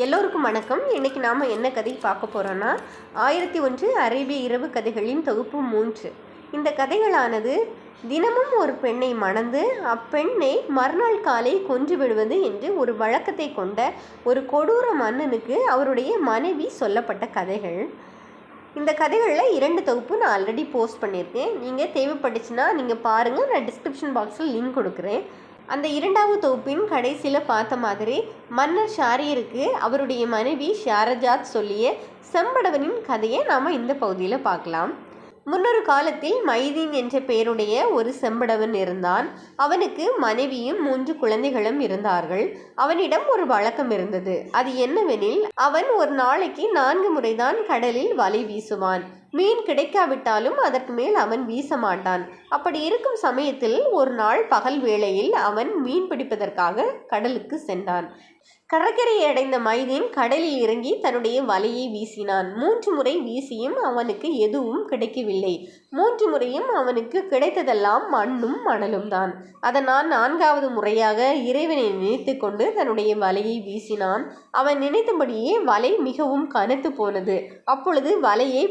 எல்லோருக்கும் வணக்கம். இன்றைக்கி நாம் என்ன கதை பார்க்க போகிறோன்னா ஆயிரத்தி ஒன்று அரேபிய இரவு கதைகளின் தொகுப்பு மூன்று. இந்த கதைகளானது தினமும் ஒரு பெண்ணை மணந்து அப்பெண்ணை மறுநாள் காலை கொன்று விடுவது என்று ஒரு வழக்கத்தை கொண்ட ஒரு கொடூர மன்னனுக்கு அவருடைய மனைவி சொல்லப்பட்ட கதைகள். இந்த கதைகளில் இரண்டு தொகுப்பு நான் ஆல்ரெடி போஸ்ட் பண்ணியிருக்கேன். நீங்கள் தேவைப்பட்டுச்சுன்னா நீங்கள் பாருங்கள் நான் டிஸ்கிரிப்ஷன் பாக்ஸில் லிங்க் கொடுக்குறேன். அந்த இரண்டாவது தொகுப்பின் கடைசியில் பார்த்த மாதிரி மன்னர் ஷாரியருக்கு அவருடைய மனைவி ஷாரஜாத் சொல்லிய செம்படவனின் கதையை நாம் இந்த பகுதியில் பார்க்கலாம். முன்னொரு காலத்தில் மைதீன் என்ற பெயருடைய ஒரு செம்படவன் இருந்தான். அவனுக்கு மனைவியும் மூன்று குழந்தைகளும் இருந்தார்கள். அவனிடம் ஒரு வழக்கம் இருந்தது. அது என்னவெனில் அவன் ஒரு நாளைக்கு நான்கு முறைதான் கடலில் வலை வீசுவான். மீன் கிடைக்காவிட்டாலும் அதற்கு மேல் அவன் வீச மாட்டான் அப்படி இருக்கும் சமயத்தில் ஒரு நாள் பகல் வேளையில் அவன் மீன் பிடிப்பதற்காக கடலுக்கு சென்றான். கடற்கரையை அடைந்த மைதீன் கடலில் இறங்கி தன்னுடைய வலையை வீசினான். மூன்று முறை வீசியும் அவனுக்கு எதுவும் கிடைக்கவில்லை. மூன்று முறையும் அவனுக்கு கிடைத்ததெல்லாம் மண்ணும் மணலும் தான். அதனால் நான்காவது முறையாக இறைவனை நினைத்து கொண்டு தன்னுடைய வலையை வீசினான். அவன் நினைத்தபடியே வலை மிகவும் கனத்து போனது. அப்பொழுது வலையை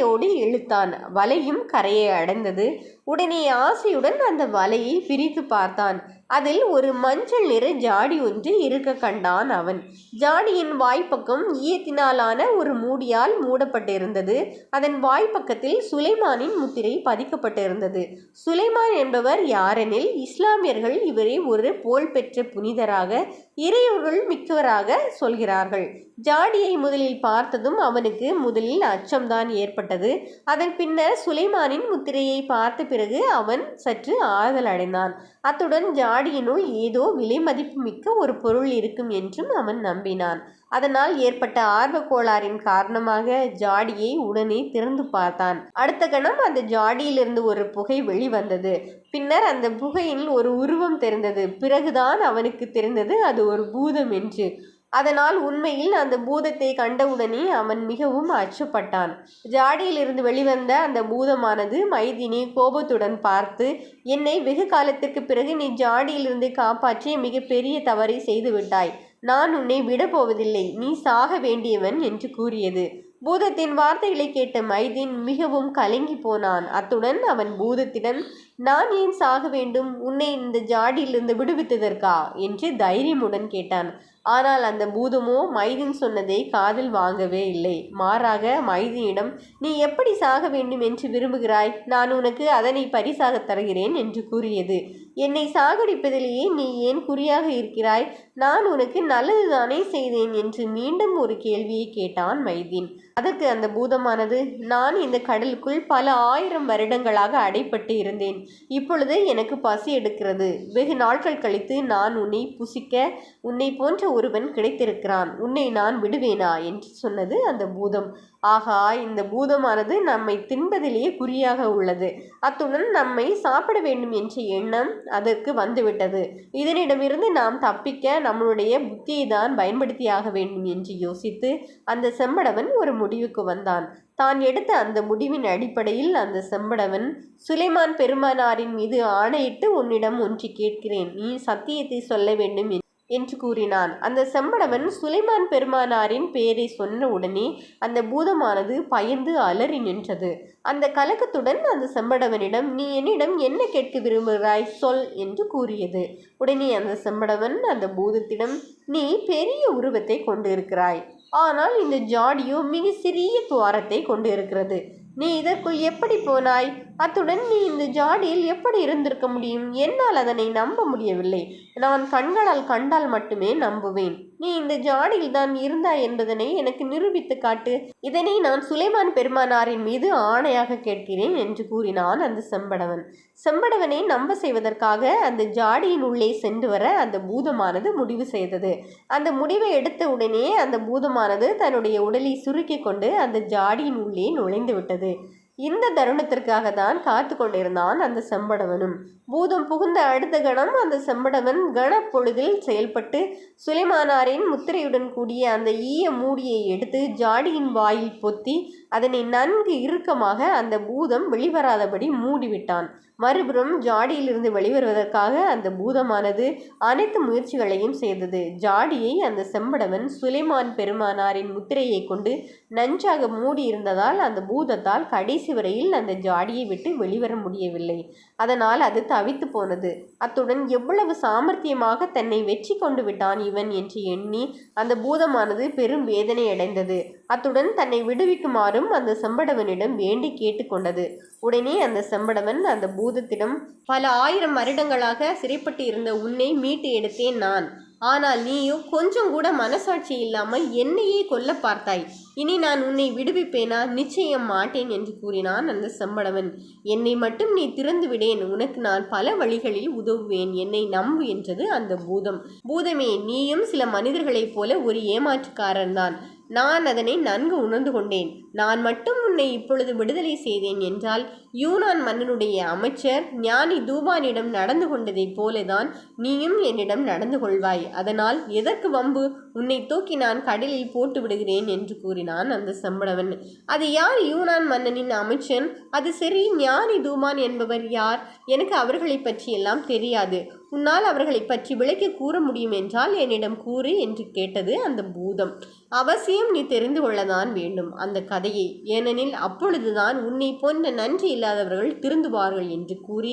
பொறுமையோடு இழுத்தான். வலையும் கரையை அடைந்தது. உடனே ஆசையுடன் அந்த வலையை பிரித்து பார்த்தான். அதில் ஒரு மஞ்சள் நிற ஜாடி ஒன்று இருக்க கண்டான் அவன். ஜாடியின் வாய்ப்பக்கம் ஈயத்தினாலான ஒரு மூடியால் மூடப்பட்டிருந்தது. அதன் வாய்ப்பக்கத்தில் சுலைமானின் முத்திரை பதிக்கப்பட்டிருந்தது. சுலைமான் என்பவர் யாரெனில் இஸ்லாமியர்கள் இவரை ஒரு போல் பெற்ற புனிதராக இறையவர்கள் மிக்கவராக சொல்கிறார்கள். ஜாடியை முதலில் பார்த்ததும் அவனுக்கு முதலில் அச்சம்தான் ஏற்பட்டது. அதன் பின்னர் சுலைமானின் முத்திரையை பார்த்த பிறகு அவன் சற்று ஆறுதல் அடைந்தான் அத்துடன் ஜாடியினுள் ஏதோ விலை மதிப்பு மிக்க ஒரு பொருள் இருக்கும் என்றும் அவன் நம்பினான். அதனால் ஏற்பட்ட ஆர்வ கோளாறின் காரணமாக ஜாடியை உடனே திறந்து பார்த்தான். அடுத்த கணம் அந்த ஜாடியிலிருந்து ஒரு புகை வெளிவந்தது. பின்னர் அந்த புகையில் ஒரு உருவம் தெரிந்தது. பிறகுதான் அவனுக்கு தெரிந்தது அது ஒரு பூதம் என்று. அதனால் உண்மையில் அந்த பூதத்தை கண்டவுடனே அவன் மிகவும் அச்சுப்பட்டான். ஜாடியிலிருந்து வெளிவந்த அந்த பூதமானது மைதினி கோபத்துடன் பார்த்து என்னை வெகு காலத்திற்கு பிறகு நீ ஜாடியிலிருந்து காப்பாற்றி மிகப்பெரிய தவறை செய்து விட்டாய். நான் உன்னை விடப்போவதில்லை நீ சாக வேண்டியவன் என்று கூறியது. பூதத்தின் வார்த்தைகளை கேட்ட மைதீன் மிகவும் கலங்கி போனான். அத்துடன் அவன் பூதத்திடம் நான் ஏன் சாக வேண்டும்? உன்னை இந்த ஜாடியிலிருந்து விடுவித்ததற்கா? என்று தைரியமுடன் கேட்டான். ஆனால் அந்த பூதமோ மைதின் சொன்னதை காதில் வாங்கவே இல்லை. மாறாக மைதியிடம் நீ எப்படி சாக வேண்டும் என்று விரும்புகிறாய்? நான் உனக்கு அதனை பரிசாக தருகிறேன் என்று கூறியது. என்னை சாகடிப்பதிலேயே நீ ஏன் குறியாக இருக்கிறாய்? நான் உனக்கு நல்லதுதானே செய்தேன் என்று மீண்டும் ஒரு கேள்வியை கேட்டான் மைதீன். அதற்கு அந்த பூதமானது நான் இந்த கடலுக்குள் பல ஆயிரம் வருடங்களாக அடைப்பட்டு இருந்தேன். இப்பொழுது எனக்கு பசி எடுக்கிறது. வெகு நாட்கள் கழித்து நான் உன்னை புசிக்க உன்னை போன்ற ஒருவன் கிடைத்திருக்கிறான். உன்னை நான் விடுவேனா? என்று சொன்னது அந்த பூதம். ஆகா இந்த பூதமானது நம்மை தின்பதிலேயே குறியாக உள்ளது. அத்துடன் நம்மை சாப்பிட வேண்டும் என்ற எண்ணம் அதற்கு வந்துவிட்டது. இதனிடமிருந்து நாம் தப்பிக்க நம்மளுடைய புத்தியை தான் பயன்படுத்தியாக வேண்டும் என்று யோசித்து அந்த செம்படவன் ஒரு முடிவுக்கு வந்தான். தான் எடுத்த அந்த முடிவின் அடிப்படையில் அந்த செம்படவன் சுலைமான் பெருமானாரின் மீது ஆணையிட்டு உன்னிடம் ஒன்று கேட்கிறேன். நீ சத்தியத்தை சொல்ல வேண்டும் என்று கூறினான். அந்த செம்படவன் சுலைமான் பெருமானாரின் பெயரை சொன்ன உடனே அந்த பூதமானது பயந்து அலறி நின்றது. அந்த கலக்கத்துடன் அந்த செம்படவனிடம் நீ என்னிடம் என்ன கேட்க விரும்புகிறாய்? சொல் என்று கூறியது. உடனே அந்த செம்படவன் அந்த பூதத்திடம் நீ பெரிய உருவத்தை கொண்டிருக்கிறாய். ஆனால் இந்த ஜாடியோ மிக சிறிய துவாரத்தை கொண்டிருக்கிறது. நீ இதற்குள் எப்படி போனாய்? அத்துடன் நீ இந்த ஜாடியில் எப்படி இருந்திருக்க முடியும்? என்னால் அதனை நம்ப முடியவில்லை. நான் கண்களால் கண்டால் மட்டுமே நம்புவேன். நீ இந்த ஜாடியில் தான் இருந்தாய் என்பதனை எனக்கு நிரூபித்து காட்டு. இதனை நான் சுலைமான் பெருமானாரின் மீது ஆணையாக கேட்கிறேன் என்று கூறினான் அந்த செம்படவன். செம்படவனை நம்ப செய்வதற்காக அந்த ஜாடியின் உள்ளே சென்று வர அந்த பூதமானது முடிவு செய்தது. அந்த முடிவை எடுத்த உடனே அந்த பூதமானது தன்னுடைய உடலை சுருக்கிக் கொண்டு அந்த ஜாடியின் உள்ளே நுழைந்து விட்டது. இந்த தருணத்திற்காக தான் காத்து கொண்டிருந்தான் அந்த செம்படவனும். பூதம் புகுந்த அடுத்த கணம் அந்த செம்படவன் கணப்பொழுதில் செயல்பட்டு சுலைமானாரின் முத்திரையுடன் கூடிய அந்த ஈய மூடியை எடுத்து ஜாடியின் வாயில் பொத்தி அதனை நன்கு இறுக்கமாக அந்த பூதம் வெளிவராதபடி மூடிவிட்டான். மறுபுறம் ஜாடியிலிருந்து வெளிவருவதற்காக அந்த பூதமானது அனைத்து முயற்சிகளையும் செய்தது. ஜாடியை அந்த செம்படவன் சுலைமான் பெருமானாரின் முத்திரையை கொண்டு நஞ்சாக மூடியிருந்ததால் அந்த பூதத்தால் கடைசி வரையில் அந்த ஜாடியை விட்டு வெளிவர முடியவில்லை. அதனால் அது தவித்து போனது. அத்துடன் எவ்வளவு சாமர்த்தியமாக தன்னை வெற்றி கொண்டு விட்டான் இவன் என்று எண்ணி அந்த பூதமானது பெரும் வேதனை அடைந்தது அத்துடன் தன்னை விடுவிக்குமாறும் அந்த செம்படவனிடம் வேண்டி கேட்டுக்கொண்டது. உடனே அந்த செம்படவன் அந்த பூதத்திடம் பல ஆயிரம் வருடங்களாக சிறைப்பட்டு இருந்த உன்னை மீட்டு எடுத்தேன் நான். ஆனால் நீயோ கொஞ்சம் கூட மனசாட்சி இல்லாமல் என்னையே கொல்ல பார்த்தாய். இனி நான் உன்னை விடுவிப்பேனா? நிச்சயம் மாட்டேன் என்று கூறினான் அந்த செம்படவன். என்னை மட்டும் நீ திறந்து விடேன். உனக்கு நான் பல வழிகளில் உதவுவேன். என்னை நம்பு என்றது அந்த பூதம். பூதமே நீயும் சில மனிதர்களைப் போல ஒரு ஏமாற்றுக்காரன்தான் நான் அதனை நன்கு உணர்ந்து கொண்டேன். நான் மட்டும் உன்னை இப்பொழுது விடுதலை செய்தேன் என்றால் யூனான் மன்னனுடைய அமைச்சர் ஞானி தூபானிடம் நடந்து கொண்டதைப் போலதான் நீயும் என்னிடம் நடந்து கொள்வாய். அதனால் எதற்கு வம்பு? உன்னை தூக்கி நான் கடலில் போட்டு விடுகிறேன் என்று கூறினான் அந்த சம்பளவன். அது யார் யூனான் மன்னனின் அமைச்சன்? அது சரி ஞானி தூமான் என்பவர் யார்? எனக்கு அவர்களை பற்றி எல்லாம் தெரியாது. உன்னால் அவர்களை பற்றி விளக்கி கூற முடியும் என்றால் என்னிடம் கூறு என்று கேட்டது அந்த பூதம். அவசியம் நீ தெரிந்து கொள்ளதான் வேண்டும். அந்த கதையே ஏனெனில் அப்பொழுதுதான் உன்னை போன்ற நன்றி இல்லாதவர்கள் திருந்துவார்கள் என்று கூறி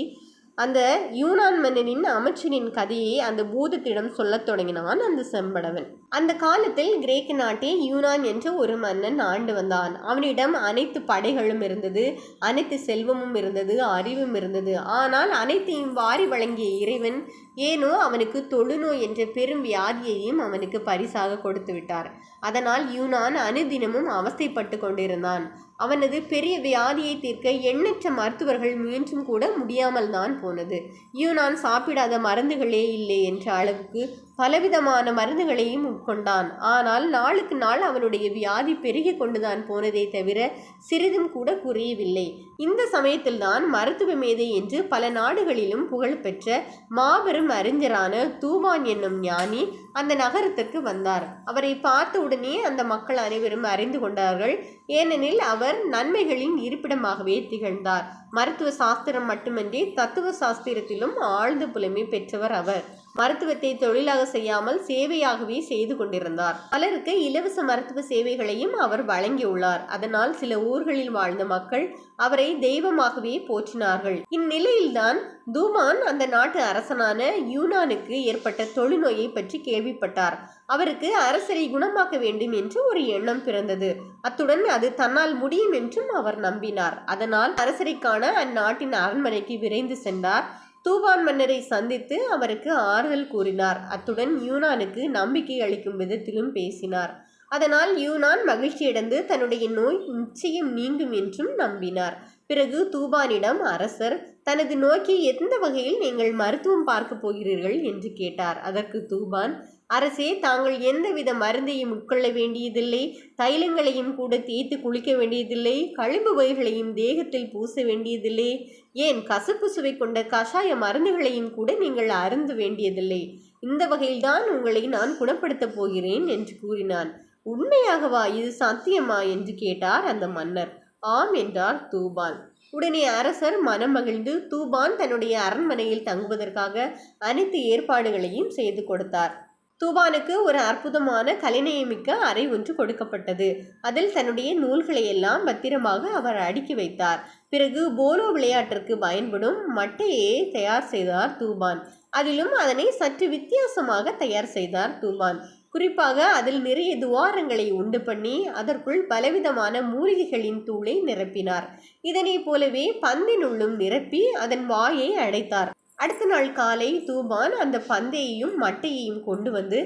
அந்த யூனான் மன்னனின் அமைச்சரின் கதையை அந்த பூதத்திடம் சொல்லத் தொடங்கினான் அந்த செம்படவன். அந்த காலத்தில் கிரேக்க நாட்டை யூனான் என்ற ஒரு மன்னன் ஆண்டு வந்தான். அவனிடம் அனைத்து படைகளும் இருந்தது அனைத்து செல்வமும் இருந்தது அறிவும் இருந்தது. ஆனால் அனைத்தையும் வாரி வழங்கிய இறைவன் ஏனோ அவனுக்கு தொழுநோய் என்ற பெரும் வியாதியையும் அவனுக்கு பரிசாக கொடுத்து விட்டார். அதனால் யூனான் அனுதினமும் அவஸ்தைப்பட்டு கொண்டிருந்தான். அவனது பெரிய வியாதியை தீர்க்க எண்ணற்ற மருத்துவர்கள் முயன்றும் கூட முடியாமல் தான் போனது. ஐயோ நான் சாப்பிடாத மருந்துகளே இல்லை என்ற அளவுக்கு பலவிதமான மருந்துகளையும் உட்கொண்டான் ஆனால் நாளுக்கு நாள் அவனுடைய வியாதி பெருகி கொண்டுதான் போனதே தவிர சிறிதும் கூட குறையவில்லை. இந்த சமயத்தில்தான் மருத்துவ மேதை என்று பல நாடுகளிலும் புகழ்பெற்ற மாபெரும் அறிஞரான தூவான் என்னும் ஞானி அந்த நகரத்திற்கு வந்தார். அவரை பார்த்த உடனே அந்த மக்கள் அனைவரும் அறிந்து கொண்டார்கள். ஏனெனில் அவர் நன்மைகளின் இருப்பிடமாகவே திகழ்ந்தார். மருத்துவ சாஸ்திரம் மட்டுமன்றி தத்துவ சாஸ்திரத்திலும் ஆழ்ந்த புலமை பெற்றவர் அவர். மருத்துவத்தை தொழிலாக செய்யாமல் சேவையாகவே செய்து கொண்டிருந்தார். பலருக்கு இலவச மருத்துவ சேவைகளையும் அவர் வழங்கியுள்ளார். அதனால் சில ஊர்களில் வாழ்ந்த மக்கள் அவரை தெய்வமாகவே போற்றினார்கள். இந்நிலையில்தான் தூமான் அந்த நாட்டு அரசனான யூனானுக்கு ஏற்பட்ட தொழுநோயை பற்றி கேள்விப்பட்டார். அவருக்கு அரசரை குணமாக்க வேண்டும் என்று ஒரு எண்ணம் பிறந்தது. அத்துடன் அது தன்னால் முடியும் என்றும் அவர் நம்பினார். அதனால் அரசரை காண அந்நாட்டின் அரண்மனைக்கு விரைந்து சென்றார். தூபான் மன்னரை சந்தித்து அவருக்கு ஆறுதல் கூறினார். அத்துடன் யூனானுக்கு நம்பிக்கை அளிக்கும் விதத்திலும் பேசினார். அதனால் யூனான் மகிழ்ச்சியடைந்து தன்னுடைய நோய் நிச்சயம் நீங்கும் என்றும் நம்பினார். பிறகு தூபானிடம் அரசர் தனது நோக்கி எந்த வகையில் நீங்கள் மருத்துவம் பார்க்க போகிறீர்கள்? என்று கேட்டார். அதற்கு தூபான் அரசே தாங்கள் எந்தவித மருந்தையும் உட்கொள்ள வேண்டியதில்லை. தைலங்களையும் கூட தேய்த்து குளிக்க வேண்டியதில்லை. கழிவு வகைகளையும் தேகத்தில் பூச வேண்டியதில்லை. ஏன் கசப்பு சுவை கொண்ட கஷாய மருந்துகளையும் கூட நீங்கள் அருந்து வேண்டியதில்லை. இந்த வகையில்தான் உங்களை நான் குணப்படுத்தப் போகிறேன் என்று கூறினான். உண்மையாகவா இது சத்தியமா என்று கேட்டார் அந்த மன்னர். ஆம் என்றார் தூபான். உடனே அரசர் மனம் மகிழ்ந்து தூபான் தன்னுடைய அரண்மனையில் தங்குவதற்காக அனைத்து ஏற்பாடுகளையும் செய்து கொடுத்தார். தூபானுக்கு ஒரு அற்புதமான கலைநயமிக்க அறை ஒன்று கொடுக்கப்பட்டது. அதில் தன்னுடைய நூல்களை எல்லாம் பத்திரமாக அவர் அடுக்கி வைத்தார். பிறகு போலோ விளையாட்டிற்கு பயன்படும் மட்டையை தயார் செய்தார் தூபான். அதிலும் அதனை சற்று வித்தியாசமாக தயார் செய்தார் தூபான். குறிப்பாக அதில் நிறைய துவாரங்களை உண்டு பண்ணி அதற்குள் பலவிதமான மூலிகைகளின் தூளை நிரப்பினார். இதனைப் போலவே பந்தினுள்ளும் நிரப்பி அதன் வாயை அடைத்தார். அடுத்த நாள் காலை தூபான் அந்த பந்தையையும் மட்டையையும் கொண்டு வந்து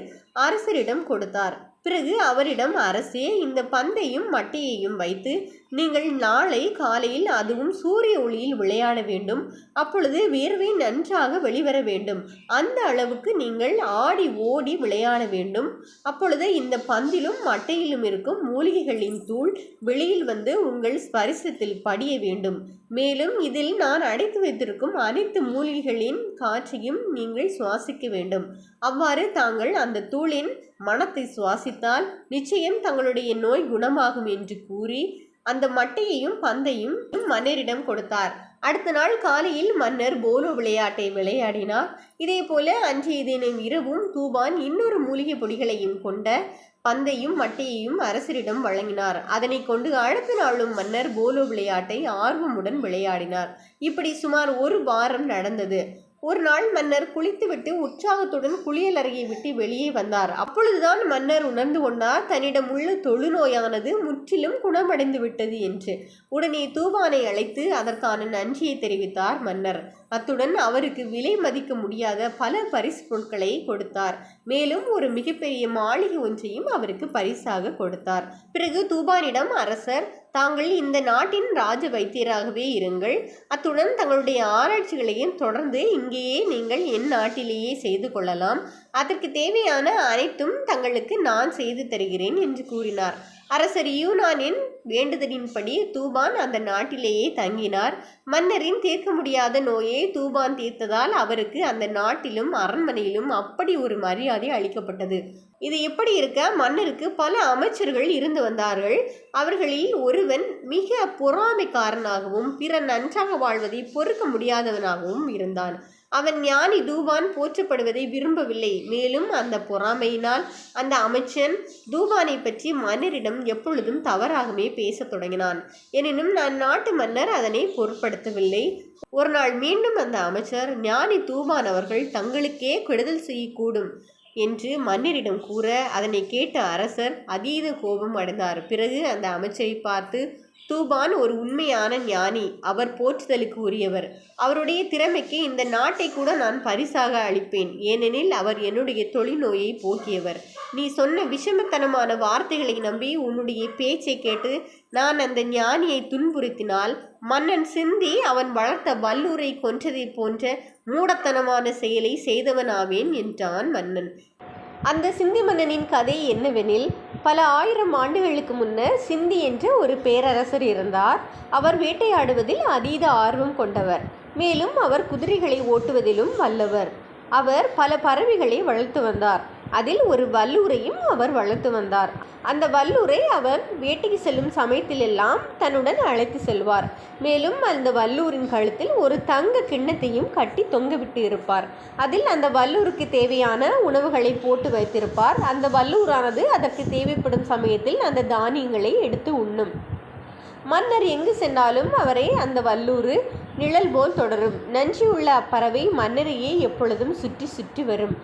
அரசரிடம் கொடுத்தார். பிறகு அவரிடம் அரசே இந்த பந்தையும் மட்டையையும் வைத்து நீங்கள் நாளை காலையில் அதுவும் சூரிய ஒளியில் விளையாட வேண்டும். அப்பொழுது வேர்வை நன்றாக வெளிவர வேண்டும். அந்த அளவுக்கு நீங்கள் ஆடி ஓடி விளையாட வேண்டும். அப்பொழுது இந்த பந்திலும் மட்டையிலும் இருக்கும் மூலிகைகளின் தூள் வெளியில் வந்து உங்கள் ஸ்பரிசத்தில் படிய வேண்டும். மேலும் இதில் நான் அடைத்து வைத்திருக்கும் அனைத்து மூலிகைகளின் காற்றையும் நீங்கள் சுவாசிக்க வேண்டும். அவ்வாறு தாங்கள் அந்த தூளின் மனத்தை சுவாசித்தால் நிச்சயம் தங்களுடைய நோய் குணமாகும் என்று கூறி அந்த மட்டையையும் பந்தையும் மன்னரிடம் கொடுத்தார். அடுத்த நாள் காலையில் மன்னர் போலோ விளையாட்டை விளையாடினார். இதே போல அன்றைய தினம் இரவும் தூபான் இன்னொரு மூலிகை பொடிகளையும் கொண்ட பந்தையும் மட்டையையும் அரசரிடம் வழங்கினார். அதனை கொண்டு அடுத்த நாளும் மன்னர் போலோ விளையாட்டை ஆர்வமுடன் விளையாடினார். இப்படி சுமார் ஒரு வாரம் நடந்தது. ஒரு நாள் மன்னர் குளித்துவிட்டு உற்சாகத்துடன் குளியலறையை விட்டு வெளியே வந்தார். அப்பொழுதுதான் மன்னர் உணர்ந்து கொண்டார் தன்னிடம் உள்ள தொழுநோயானது முற்றிலும் குணமடைந்து விட்டது என்று. உடனே தூபானை அழைத்து அதற்கான நன்றியை தெரிவித்தார் மன்னர். அத்துடன் அவருக்கு விலை மதிக்க முடியாத பல பரிசு பொருட்களை கொடுத்தார். மேலும் ஒரு மிகப்பெரிய மாளிகை ஒன்றையும் அவருக்கு பரிசாக கொடுத்தார். பிறகு தூபானிடம் அரசர் தாங்கள் இந்த நாட்டின் ராஜ வைத்தியராகவே இருங்கள். அத்துடன் தங்களுடைய ஆராய்ச்சிகளையும் தொடர்ந்து இங்கேயே நீங்கள் என் நாட்டிலேயே செய்து கொள்ளலாம். அதற்கு தேவையான அனைத்தும் தங்களுக்கு நான் செய்து தருகிறேன் என்று கூறினார். அரசர் யூனானின் வேண்டுதலின்படி தூபான் அந்த நாட்டிலேயே தங்கினார். மன்னரின் தீர்க்க முடியாத நோயை தூபான் தீர்த்ததால் அவருக்கு அந்த நாட்டிலும் அரண்மனையிலும் அப்படி ஒரு மரியாதை அளிக்கப்பட்டது. இது எப்படி இருக்க? மன்னருக்கு பல அமைச்சர்கள் இருந்து வந்தார்கள். அவர்களில் ஒருவன் மிக பொறாமைக்காரனாகவும் பிறர் நன்றாக வாழ்வதை பொறுக்க முடியாதவனாகவும் இருந்தான். அவன் ஞானி தூபான் போற்றப்படுவதை விரும்பவில்லை. மேலும் அந்த பொறாமையினால் அந்த அமைச்சன் தூபானை பற்றி மன்னரிடம் எப்பொழுதும் தவறாகவே பேசத் தொடங்கினான். எனினும் நான் நாட்டு மன்னர் அதனை பொருட்படுத்தவில்லை. ஒரு நாள் மீண்டும் அந்த அமைச்சர் ஞானி தூபான் அவர்கள் தங்களுக்கே கெடுதல் செய்யக்கூடும் என்று மன்னரிடம் கூற அதனை கேட்ட அரசர் அதீத கோபம் அடைந்தார். பிறகு அந்த அமைச்சரை பார்த்து தூபான் ஒரு உண்மையான ஞானி. அவர் போற்றுதலுக்கு உரியவர். அவருடைய திறமைக்கு இந்த நாட்டை கூட நான் பரிசாக அளிப்பேன். ஏனெனில் அவர் என்னுடைய தொழில்நோயை போக்கியவர். நீ சொன்ன விஷமத்தனமான வார்த்தைகளை நம்பி உன்னுடைய பேச்சை கேட்டு நான் அந்த ஞானியை துன்புறுத்தினால் மன்னன் சிந்தி அவன் வளர்த்த வல்லூரை கொன்றதைப் போன்ற மூடத்தனமான செயலை செய்தவனாவேன் என்றான் மன்னன். அந்த சிந்தி மன்னனின் கதை என்னவெனில் பல ஆயிரம் ஆண்டுகளுக்கு முன்னர் சிந்தி என்ற ஒரு பேரரசர் இருந்தார். அவர் வேட்டையாடுவதில் அதீத ஆர்வம் கொண்டவர். மேலும் அவர் குதிரைகளை ஓட்டுவதிலும் வல்லவர். அவர் பல பறவைகளை வளர்த்து வந்தார். அதில் ஒரு வல்லூரையும் அவர் வளர்த்து வந்தார். அந்த வல்லூரை அவர் வேட்டைக்கு செல்லும் சமயத்திலெல்லாம் தன்னுடன் அழைத்து செல்வார். மேலும் அந்த வல்லூரின் கழுத்தில் ஒரு தங்க கிண்ணத்தையும் கட்டி தொங்கவிட்டு இருப்பார். அதில் அந்த வல்லூருக்கு தேவையான உணவுகளை போட்டு வைத்திருப்பார். அந்த வல்லூரானது அதற்கு தேவைப்படும் சமயத்தில் அந்த தானியங்களை எடுத்து உண்ணும். மன்னர் எங்கு சென்றாலும் அவரை அந்த வல்லூர் நிழல் போல் தொடரும். நன்றியுள்ள அப்பறவை மன்னரையே எப்பொழுதும் சுற்றி சுற்றி வரும்.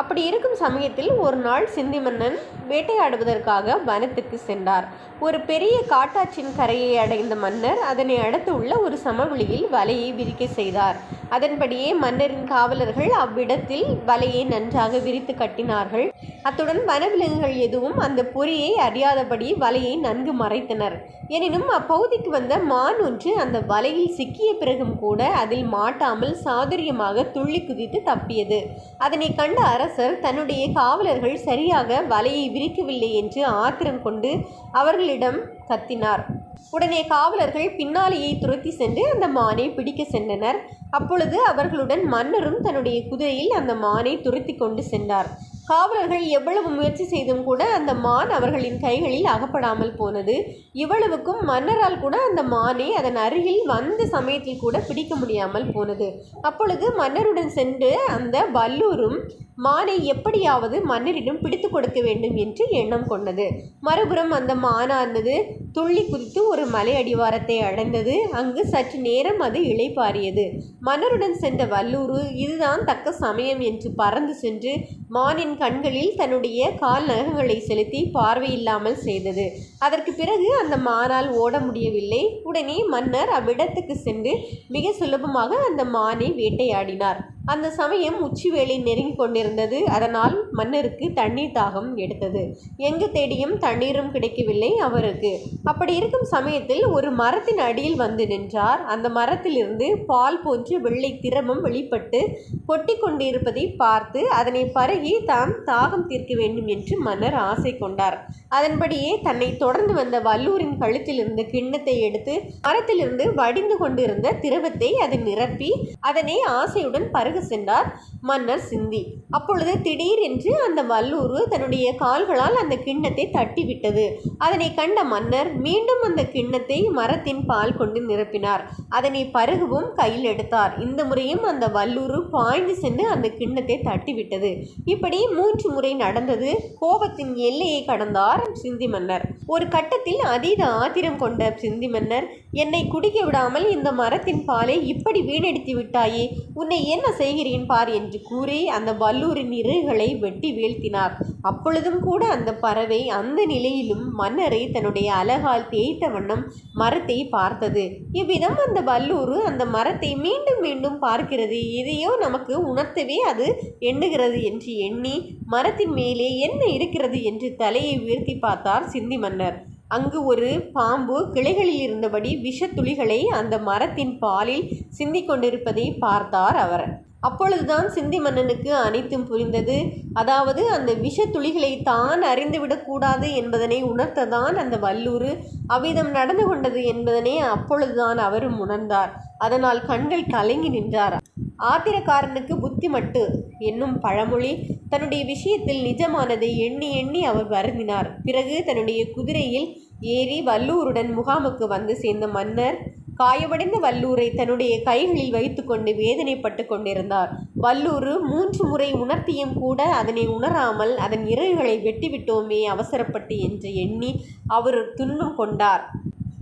அப்படி இருக்கும் சமயத்தில் ஒரு நாள் சிந்தி மன்னன் வேட்டையாடுவதற்காக வனத்துக்கு சென்றார். ஒரு பெரிய காட்டாற்றின் கரையை அடைந்த மன்னர் அதனை அடுத்து உள்ள ஒரு சமவெளியில் வலையை விரிக்க செய்தார். அதன்படியே மன்னரின் காவலர்கள் அவ்விடத்தில் வலையை நன்றாக விரித்து கட்டினார்கள். அத்துடன் வனவிலங்குகள் எதுவும் அந்த பொறியை அறியாதபடி வலையை நன்கு மறைத்தனர். எனினும் அப்பகுதிக்கு வந்த மான் ஒன்று அந்த வலையில் சிக்கிய பிறகும் கூட அதில் மாட்டாமல் சாதுரியமாக துள்ளி குதித்து தப்பியது. அதனை கண்ட அரசர் தன்னுடைய காவலர்கள் சரியாக வலையை விரிக்கவில்லை என்று ஆத்திரம் கொண்டு அவர்களிடம் கத்தினார். உடனே காவலர்கள் பின்னாலேயே துரத்தி சென்று அந்த மானை பிடிக்க சென்றனர். அப்பொழுது அவர்களுடன் மன்னரும் தன்னுடைய குதிரையில் அந்த மானை துரத்தி கொண்டு சென்றார். காவலர்கள் எவ்வளவு முயற்சி செய்தும் கூட அந்த மான் அவர்களின் கைகளில் அகப்படாமல் போனது. இவ்வளவுக்கும் மன்னரால் கூட அந்த மானை அதன் அருகில் வந்த சமயத்தில் கூட பிடிக்க முடியாமல் போனது. அப்பொழுது மன்னருடன் சென்று அந்த வல்லூரும் மானை எப்படியாவது மன்னரிடம் பிடித்து கொடுக்க வேண்டும் என்று எண்ணம் கொண்டது. மறுபுறம் அந்த மானானது துள்ளி குதித்து ஒரு மலை அடிவாரத்தை அடைந்தது. அங்கு சற்று நேரம் அது இளைப்பாறியது. மன்னருடன் சென்ற வல்லூரு இதுதான் தக்க சமயம் என்று பறந்து சென்று மானின் கண்களில் தன்னுடைய கால் நகங்களை செலுத்தி பார்வையில்லாமல் செய்தது. அதற்கு பிறகு அந்த மானால் ஓட முடியவில்லை. உடனே மன்னர் அவ்விடத்துக்கு சென்று மிக சுலபமாக அந்த மானை வேட்டையாடினார். அந்த சமயம் உச்சிவேளை நெருங்கி கொண்டிருந்தது. அதனால் மன்னருக்கு தண்ணீர் தாகம் எடுத்தது. எங்கு தேடியும் தண்ணீரும் கிடைக்கவில்லை அவருக்கு. அப்படி இருக்கும் சமயத்தில் ஒரு மரத்தின் அடியில் வந்து நின்றார். அந்த மரத்திலிருந்து பால் போன்று வெள்ளை திரமம் வெளிப்பட்டு கொட்டி கொண்டிருப்பதை பார்த்து அதனை பருகி தாம் தாகம் தீர்க்க வேண்டும் என்று மன்னர் ஆசை கொண்டார். அதன்படியே தன்னை தொடர்ந்து வந்த வல்லூரின் கழுத்தில் இருந்த கிண்ணத்தை எடுத்து மரத்திலிருந்து வடிந்து கொண்டிருந்த திரவத்தை அது நிரப்பி அதனை ஆசையுடன் பருக சென்றார் மன்னர் சிந்தி. அப்பொழுது திடீர் என்று அந்த வல்லூரு தன்னுடைய கால்களால் அந்த கிண்ணத்தை தட்டிவிட்டது. அதனை கண்ட மன்னர் மீண்டும் அந்த கிண்ணத்தை மரத்தின் பால் கொண்டு நிரப்பினார். அதனை பருகவும் கையில் எடுத்தார். இந்த முறையும் அந்த வல்லூரு பாய்ந்து சென்று அந்த கிண்ணத்தை தட்டிவிட்டது. இப்படி மூன்று முறை நடந்தது. கோபத்தின் எல்லையை கடந்தார் சிந்தி மன்னர். ஒரு கட்டத்தில் அதீத ஆத்திரம் கொண்ட சிந்தி மன்னர் என்னை குடிக்க விடாமல் இந்த மரத்தின் பாலை இப்படி வீணடித்து விட்டாயே உன்னை என்ன செய்கிறேன் பார் என்று கூறி அந்த வல்லூரின் இறுகளை வெட்டி வீழ்த்தினார். அப்பொழுதும் கூட அந்த பறவை அந்த நிலையிலும் மன்னரை தன்னுடைய அழகால் தேய்த்த வண்ணம் மரத்தை பார்த்தது. இவ்விதம் அந்த வல்லூரு அந்த மரத்தை மீண்டும் மீண்டும் பார்க்கிறது. இதையோ நமக்கு உணர்த்தவே அது எண்ணுகிறது என்று எண்ணி மரத்தின் மேலே என்ன இருக்கிறது? என்று தலையை உயர்த்தி பார்த்தார் சிந்தி மன்னர். அங்கு ஒரு பாம்பு கிளைகளில் இருந்தபடி விஷத்துளிகளை அந்த மரத்தின் பாலில் சிந்தி கொண்டிருப்பதை பார்த்தார் அவர். அப்பொழுதுதான் சிந்தி மன்னனுக்கு அனைத்தும் புரிந்தது. அதாவது அந்த விஷத்துளிகளை தான் அறிந்துவிடக்கூடாது என்பதனை உணர்த்ததான் அந்த வல்லூர் அவ்விதம் நடந்து கொண்டது என்பதனை அப்பொழுதுதான் அவரும் உணர்ந்தார். அதனால் கண்கள் கலங்கி நின்றார். ஆத்திரக்காரனுக்கு புத்தி மட்டு என்னும் பழமொழி தன்னுடைய விஷயத்தில் நிஜமானதை எண்ணி எண்ணி அவர் வருந்தினார். பிறகு தன்னுடைய குதிரையில் ஏறி வல்லூருடன் முகாமுக்கு வந்து சேர்ந்த மன்னர் காயமடைந்த வல்லூரை தன்னுடைய கைகளில் வைத்துக்கொண்டு வேதனைப்பட்டு கொண்டிருந்தார். வல்லூர் மூன்று முறை உணர்த்தியும் கூட அதனை உணராமல் அதன் இறகுகளை வெட்டிவிட்டோமே அவசரப்பட்டு என்று எண்ணி அவர் துன்பம் கொண்டார்.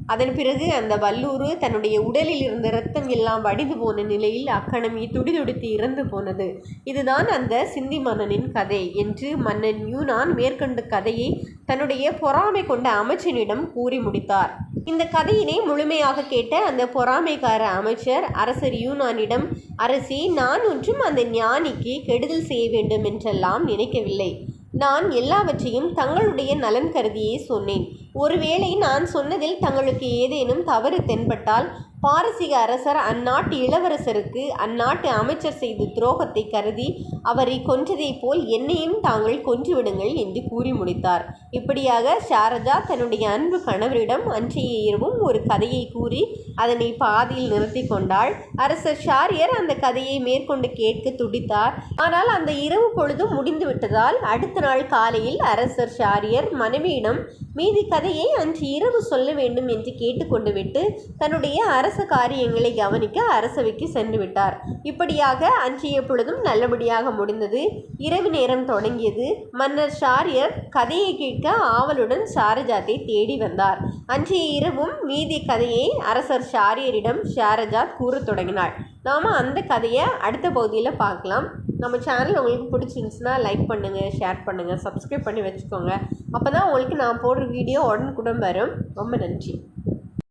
அதன் பிறகு அந்த வல்லூர் தன்னுடைய உடலில் இருந்த ரத்தம் எல்லாம் வடிந்து போன நிலையில் அக்கணமி துடிதுடித்து இறந்து போனது. இதுதான் அந்த சிந்தி மன்னனின் கதை என்று மன்னன் யூனான் மேற்கண்ட கதையை தன்னுடைய பொறாமை கொண்ட அமைச்சனிடம் கூறி முடித்தார். இந்த கதையினை முழுமையாக கேட்ட அந்த பொறாமைக்கார அமைச்சர் அரசர் யூனானிடம் அரசி நான் ஒன்றும் அந்த ஞானிக்கு கெடுதல் செய்ய வேண்டும் என்றெல்லாம் நினைக்கவில்லை. நான் எல்லாவற்றையும் தங்களுடைய நலன் கருதியே சொன்னேன். ஒருவேளை நான் சொன்னதில் தங்களுக்கு ஏதேனும் தவறு தென்பட்டால் பாரசீக அரசர் அந்நாட்டு இளவரசருக்கு அந்நாட்டு அமைச்சர் செய்த துரோகத்தை கருதி அவரை கொன்றதைப் போல் என்னையும் தாங்கள் கொன்றுவிடுங்கள் என்று கூறி முடித்தார். இப்படியாக ஷாரஜா தன்னுடைய அன்பு கணவரிடம் அன்றைய இரவும் ஒரு கதையை கூறி அதனை பாதியில் நிறுத்தி கொண்டாள். அரசர் ஷாரியர் அந்த கதையை மேற்கொண்டு கேட்க துடித்தார். ஆனால் அந்த இரவு பொழுதும் முடிந்து விட்டதால் அடுத்த நாள் காலையில் அரசர் ஷாரியர் மனைவியிடம் மீதி கதையை அன்று இரவு சொல்ல வேண்டும் என்று கேட்டுக்கொண்டு விட்டு தன்னுடைய அரச அரச காரியங்களை கவனிக்க அரசவைக்கு சென்று விட்டார். இப்படியாக அன்றைய பொழுதும் நல்லபடியாக முடிந்தது. இரவு நேரம் தொடங்கியது. மன்னர் ஷாரியர் கதையை கேட்க ஆவலுடன் ஷாரஜாத்தை தேடி வந்தார். அன்றைய இரவும் மீதி கதையை அரசர் ஷாரியரிடம் ஷாரஜாத் கூறத் தொடங்கினாள். நாம் அந்த கதையை அடுத்த பகுதியில் பார்க்கலாம். நம்ம சேனல் உங்களுக்கு பிடிச்சிருந்துச்சுன்னா லைக் பண்ணுங்கள் ஷேர் பண்ணுங்கள் சப்ஸ்கிரைப் பண்ணி வச்சுக்கோங்க. அப்போ தான் உங்களுக்கு நான் போடுற வீடியோ உடனுக்குடன் வரும். ரொம்ப நன்றி.